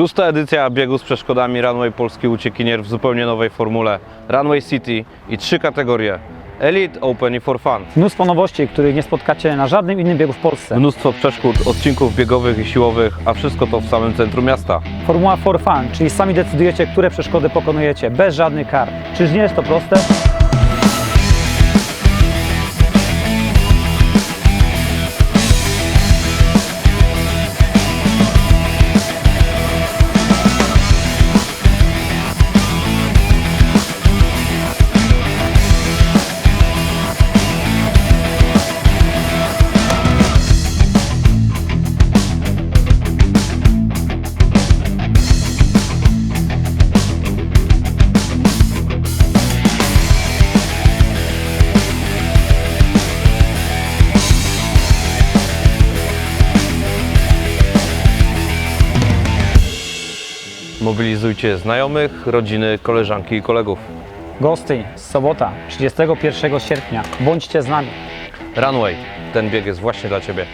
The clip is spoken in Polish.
Szósta edycja biegu z przeszkodami Runway Polski Uciekinier w zupełnie nowej formule Runway City i trzy kategorie Elite, Open i For Fun. Mnóstwo nowości, których nie spotkacie na żadnym innym biegu w Polsce. Mnóstwo przeszkód, odcinków biegowych i siłowych, a wszystko to w samym centrum miasta. Formuła for fun, czyli sami decydujecie, które przeszkody pokonujecie, bez żadnych kar. Czyż nie jest to proste? Mobilizujcie znajomych, rodziny, koleżanki i kolegów. Gostyń, sobota, 31 sierpnia. Bądźcie z nami. Runway, ten bieg jest właśnie dla Ciebie.